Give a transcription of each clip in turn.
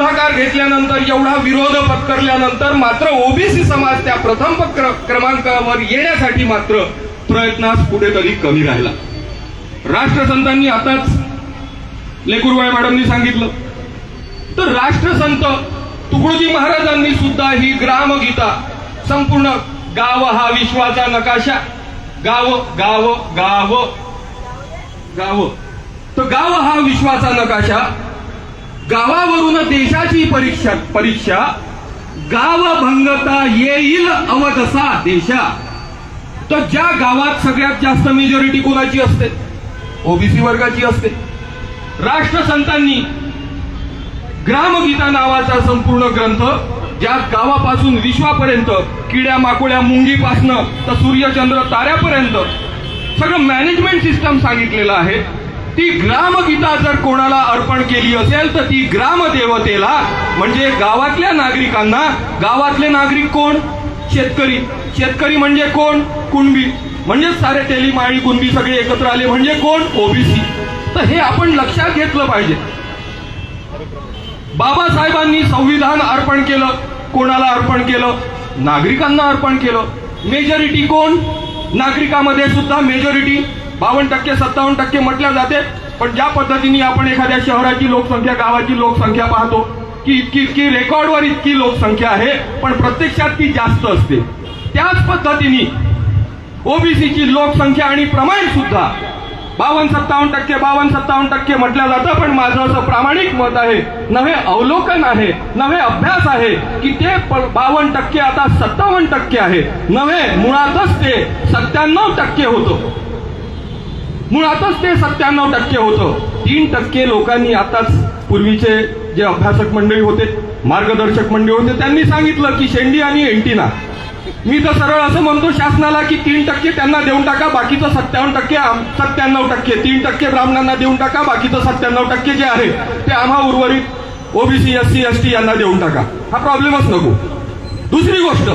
पुढाकार घेतल्यानंतर एवढा विरोध पत्करल्यानंतर मात्र ओबीसी समाज त्या प्रथम क्रमांकावर येण्यासाठी मात्र प्रयत्नास कुठेतरी कमी राहिला. राष्ट्रसंतांनी आताच लेकुरबाई मॅडमनी सांगितलं. तर राष्ट्रसंत तुकडोजी महाराजांनी सुद्धा ही ग्रामगीता संपूर्ण गाव हा विश्वाचा नकाशा. गाव गाव गाव. गाव. तर गाव हा विश्वाचा नकाशा. गावावरून देशाची परीक्षा परीक्षा गाव भंगता येईल अवदसा देशा. तर ज्या गावात सगळ्यात जास्त मेजॉरिटी कोणाची असते? ओबीसी वर्गाची असते. राष्ट्रसंतांनी ग्रामगीता नावाचा संपूर्ण ग्रंथ ज्या गावापासून विश्वापर्यंत किड्या माकोड्या मुंगीपासनं तर सूर्यचंद्र ताऱ्यापर्यंत सगळं मॅनेजमेंट सिस्टम सांगितलेलं आहे. ती ग्रामगीता जर कोणाला अर्पण केली असेल तर ती ग्रामदेवतेला म्हणजे गावातल्या नागरिकांना गावातले नागरिक कोण? शेतकरी. शेतकरी म्हणजे कोण? कुणबी. म्हणजे सारे तेली माळी कुणबी सगळे एकत्र आले म्हणजे कोण? ओबीसी. तर हे आपण लक्षात घेतलं पाहिजे. बाबासाहेबांनी संविधान अर्पण केलं. कोणाला अर्पण केलं? नागरिकांना अर्पण केलं. मेजॉरिटी कोण? नागरिकामध्ये सुद्धा मेजॉरिटी बावन्न टक्के सत्तावन्न टक्के म्हटल्या जाते. पण ज्या पद्धतीने आपण एखाद्या शहराची लोकसंख्या गावाची लोकसंख्या पाहतो की इतकी इतकी रेकॉर्डवर इतकी लोकसंख्या आहे पण प्रत्यक्षात ती जास्त असते. त्याच पद्धतीने ओबीसीची लोकसंख्या आणि प्रमाण सुद्धा बावन्न सत्तावन्न टक्के बावन्न सत्तावन्न टक्के म्हटलं जातं पण माझं असं प्रामाणिक मत आहे नव्हे अवलोकन आहे नव्हे अभ्यास आहे की ते बावन्न टक्के आता सत्तावन्न टक्के आहे. नव्हे मुळातच ते सत्त्याण्णव टक्के होतं. मुळातच ते सत्त्याण्णव टक्के होतं. तीन टक्के लोकांनी आताच पूर्वीचे जे अभ्यासक मंडळी होते मार्गदर्शक मंडळी होते त्यांनी सांगितलं की शेंडी आणि एंटीना. मी तर सरळ असं म्हणतो शासनाला की तीन टक्के त्यांना देऊन टाका बाकीचं सत्त्यावन्न टक्के सत्त्याण्णव टक्के तीन टक्के ब्राह्मणांना देऊन टाका बाकीचं सत्त्याण्णव टक्के जे आहे ते आम्हा उर्वरित OBC S C S T यांना देऊन टाका. हा प्रॉब्लेमच नको. दुसरी गोष्ट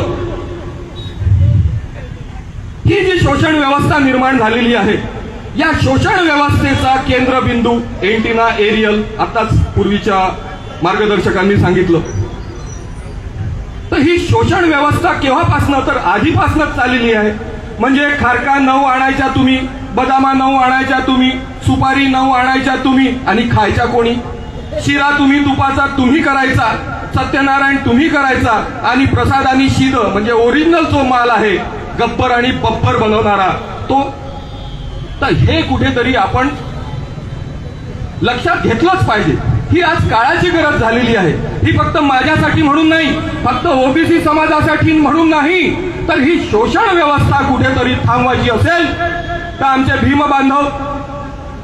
ही जी शोषण व्यवस्था निर्माण झालेली आहे या शोषण व्यवस्थेचा केंद्रबिंदू एंटिना एरियल आताच पूर्वीच्या मार्गदर्शकांनी सांगितलं. तर ही शोषण व्यवस्था केव्हापासनं तर आधीपासूनच चाललेली आहे. म्हणजे खारका नऊ आणायच्या तुम्ही बदामा नऊ आणायच्या तुम्ही सुपारी नऊ आणायच्या तुम्ही आणि खायच्या कोणी? शिरा तुम्ही तुपाचा तुम्ही करायचा सत्यनारायण तुम्ही करायचा आणि प्रसाद आणि शिद म्हणजे ओरिजिनल जो माल आहे गप्पर आणि बब्बर बनवणारा तो तर हे कुठेतरी आपण लक्षात घेतलंच पाहिजे. ही आज काळाची गरज झालेली आहे. ही फक्त माझ्यासाठी म्हणून नाही फक्त ओबीसी समाजासाठी म्हणून नाही तर ही शोषण व्यवस्था कुठेतरी थांबवायची असेल तर आमचे भीम बांधव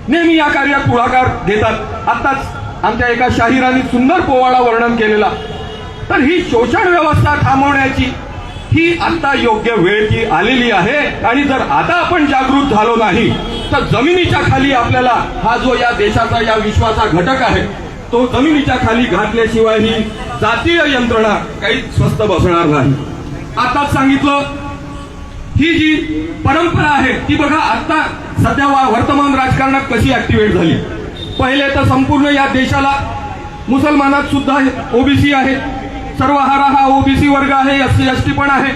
नेहमी या कार्यात पुढाकार घेतात. आताच आमच्या एका शाहिराने सुंदर पोवाडा वर्णन केलेला. तर ही शोषण व्यवस्था थांबवण्याची ही आता योग्य वेळ ती आलेली आहे. आणि जर आता आपण जागृत झालो नाही तर जमिनीच्या खाली आपल्याला हा जो या देशाचा या विश्वाचा घटक आहे तो जमिनीच्या खाली घातल्याशिवाय ही जातीय यंत्रणा काही स्वस्त बसणार नाही. आताच सांगितलं ही जी परंपरा आहे ती बघा आता सध्या वर्तमान राजकारणात कशी ऍक्टिव्हेट झाली. पहिले तर संपूर्ण या देशाला मुसलमानात सुद्धा ओबीसी आहे. सर्व हारा हा ओबीसी वर्ग आहे एस सी एस टी पण आहे.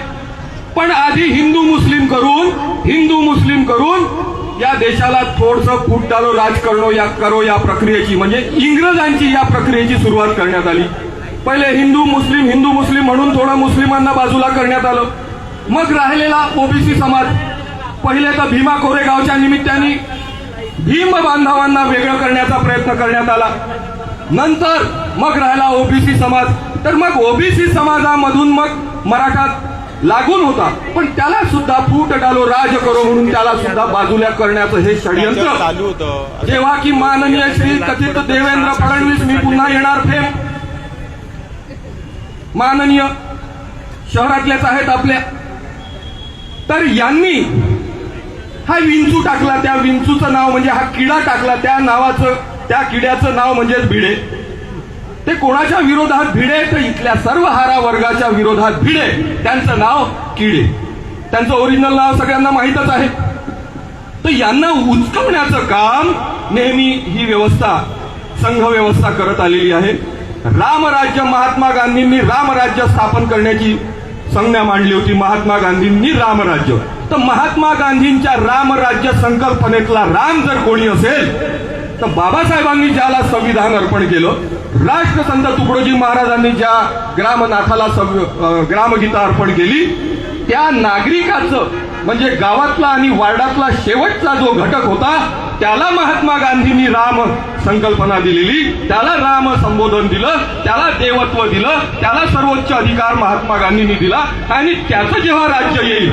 पण आधी हिंदू मुस्लिम करून हिंदू मुस्लिम करून या देशाला थोडस फूट डालो राज करणो या करो या प्रक्रियेची म्हणजे इंग्रजांची या प्रक्रियेची सुरुवात करण्यात आली. पहिले हिंदू मुस्लिम हिंदू मुस्लिम म्हणून थोडं मुस्लिमांना बाजूला करण्यात आलं. मग राहिलेला ओबीसी समाज पहिले तर भीमा कोरेगावच्या निमित्ताने भीम बांधवांना वेगळं करण्याचा प्रयत्न करण्यात आला. नंतर मग राहिला ओबीसी समाज. तर मग ओबीसी समाजामधून मग मराठा लागून होता. पण त्याला सुद्धा फूट डालो राज करो म्हणून त्याला सुद्धा बाजूला करण्याचं हे षडयंत्र. चालू होतं. जेव्हा की माननीय श्री कथित देवेंद्र फडणवीस मी पुन्हा येणार फेम. माननीय शहरातलेच आहेत आपल्या. तर यांनी हा विंचू टाकला त्या विंचूचं नाव म्हणजे हा किडा टाकला त्या नावाचं त्या किड्याचं नाव म्हणजेच भिडे. ते कोणाच्या विरोधात भिडे? तर इथल्या सर्व हारा वर्गाच्या विरोधात भिडे. त्यांचं नाव किडे. त्यांचं ओरिजिनल नाव सगळ्यांना माहीतच आहे. तर यांना उचकवण्याचं काम नेहमी ही व्यवस्था संघ व्यवस्था करत आलेली आहे. रामराज्य महात्मा गांधींनी रामराज्य स्थापन करण्याची संज्ञा मांडली होती महात्मा गांधींनी रामराज्य तर महात्मा गांधींच्या रामराज्य संकल्पनेतला राम जर कोणी असेल तर बाबासाहेबांनी ज्याला संविधान अर्पण केलं राष्ट्रसंत तुकडोजी महाराजांनी ज्या ग्रामनाथाला संव- ग्रामगीता अर्पण केली त्या नागरिकाचं म्हणजे गावातला आणि वार्डातला शेवटचा जो घटक होता त्याला महात्मा गांधींनी राम संकल्पना दिलेली त्याला राम संबोधन दिलं त्याला देवत्व दिलं त्याला सर्वोच्च अधिकार महात्मा गांधींनी दिला आणि त्याचं जेव्हा राज्य येईल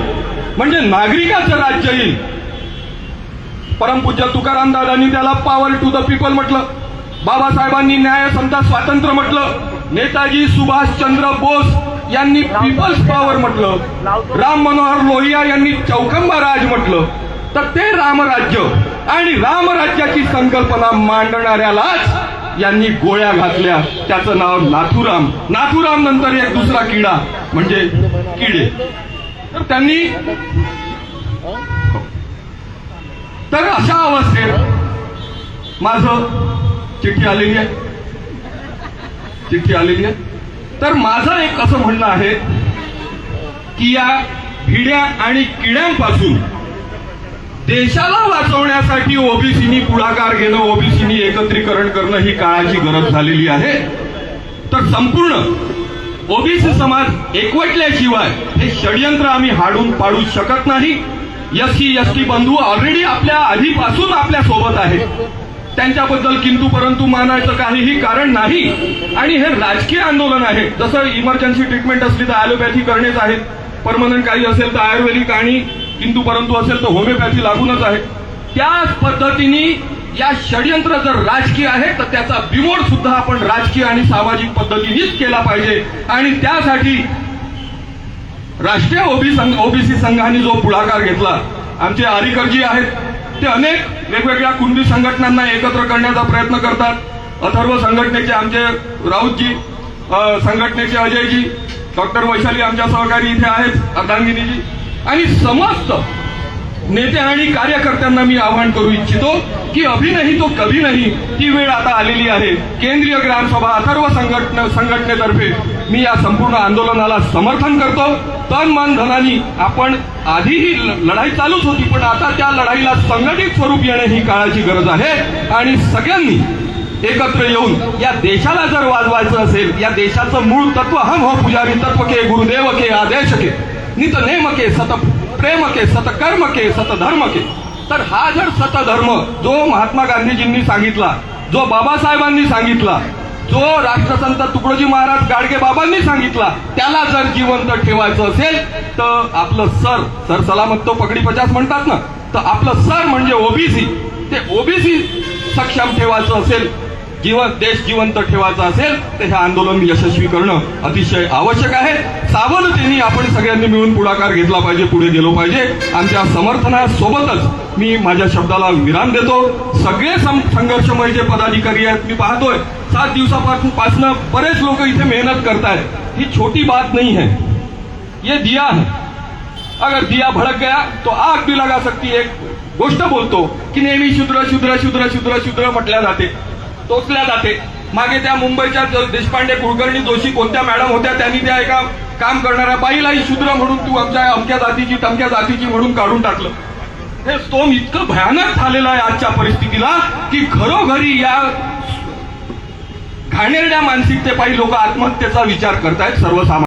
म्हणजे नागरिकाचं राज्य येईल परमपूज्य तुकाराम दादांनी त्याला पॉवर टू द पीपल म्हटलं. बाबासाहेबांनी न्याय समता स्वातंत्र्य म्हटलं. नेताजी सुभाषचंद्र बोस यांनी पीपल्स पॉवर म्हटलं. राम मनोहर लोहिया यांनी चौकंबा राज म्हटलं. तर ते रामराज्य आणि रामराज्याची संकल्पना मांडणाऱ्यालाच यांनी गोळ्या घातल्या. त्याचं नाव नाथुराम. नाथुराम नंतर एक दुसरा किडा म्हणजे किडे. तर त्यांनी तर अशा अवस्थेत माझं चिठ्ठी आलेली आहे. चिठ्ठी आलेली आहे. तर माझं एक असं म्हणणं आहे की या भिड्या आणि किड्यांपासून देशाला वाचवण्यासाठी ओबीसीनी पुढाकार घेणं ओबीसीनी एकत्रीकरण करणं ही काळाची गरज झालेली आहे. तर संपूर्ण ओबीसी समाज एकवटल्याशिवाय हे षडयंत्र आम्ही हाडून पाडू शकत नाही. एस सी एस टी बंधू ऑलरेडी आपल्या आधीपासून आपल्यासोबत आहेत. त्यांच्याबद्दल किंतु परंतु मानायचं काहीही कारण नाही. आणि हे राजकीय आंदोलन आहे. जसं इमर्जन्सी ट्रीटमेंट असली तर ॲलोपॅथी करणेच आहेत. परमनंट काही असेल तर आयुर्वेदिक आणि किंतु परंतु असेल तर होमिओपॅथी लागूनच आहे. त्याच पद्धतीने या षडयंत्र जर राजकीय आहे तर त्याचा बिमोड सुद्धा आपण राजकीय आणि सामाजिक पद्धतीनेच केला पाहिजे. आणि त्यासाठी राष्ट्रीय ओबी संघ ओबीसी संघाने जो पुढाकार घेतला आमचे आरिकरजी आहेत ते अनेक वेगवेगळ्या कुणबी संघटनांना एकत्र करण्याचा प्रयत्न करतात. अथर्व संघटनेचे आमचे राऊतजी संघटनेचे अजयजी डॉक्टर वैशाली आमच्या सहकारी इथे आहेत अर्धांगिनीजी. आणि समस्त नेते आणि कार्यकर्त्यांना मी आवाहन करू इच्छितो की अभि नाही तो कभी नाही ती वेळ आता आलेली आहे. केंद्रीय ग्रामसभा अथर्व संघटने संघटनेतर्फे मी या संपूर्ण आंदोलनाला समर्थन करतो. तन मन धनानी आपण आधीही लढाई चालूच होती पण आता त्या लढाईला संघटित स्वरूप येणे ही काळाची गरज आहे. आणि सगळ्यांनी एकत्र येऊन या देशाला जर वाजवायचं असेल या देशाचं मूळ तत्व हम हो पुजारी तत्व के गुरुदेव के आदेश के नित नेम के सत प्रेम के सत कर्म के सत धर्म के. तर हा जर सत धर्म जो महात्मा गांधीजींनी सांगितला जो बाबासाहेबांनी सांगितला जो राष्ट्रसंत तुकडोजी महाराज गाडगे बाबांनी सांगितला त्याला जर जिवंत ठेवायचं असेल तर आपलं सर सर सलामत तो पगडी पचास म्हणतात ना तर आपलं सर म्हणजे ओबीसी. ते ओबीसी सक्षम ठेवायचं असेल जीवन देश जिवंत ठेवायचा असेल तर हे आंदोलन यशस्वी करणं अतिशय आवश्यक आहे. सावधतेने आपण सगळ्यांनी मिळून पुढाकार घेतला पाहिजे पुढे गेलो पाहिजे. आमच्या समर्थनासोबतच मी माझ्या शब्दाला विराम देतो. सगळे संघर्षमय जे पदाधिकारी आहेत मी पाहतोय सात दिवसापासून पासनं बरेच लोक इथे मेहनत करतायत. ही छोटी बात नाही है ये दिया है. अगर दिया भड़क गया तो आग भी लगा सकती है. एक गोष्ट बोलतो की नेहमी शुद्र शुद्र शुद्र शुद्र शुद्र म्हटल्या जाते. टोचल्या जाते. मागे त्या मुंबईच्या ज- देशपांडे कुलकर्णी जोशी कोणत्या मॅडम होत्या त्यांनी त्या एका काम करणाऱ्या बाईलाही शूद्र म्हणून तू आमच्या अमक्या जातीची टमक्या जातीची म्हणून काढून टाकलं. हे स्तोम इतकं भयानक झालेलं आहे आजच्या परिस्थितीला की घरोघरी या घाणेरड्या मानसिकतेपायी लोक आत्महत्येचा विचार करतायत सर्वसामान्य.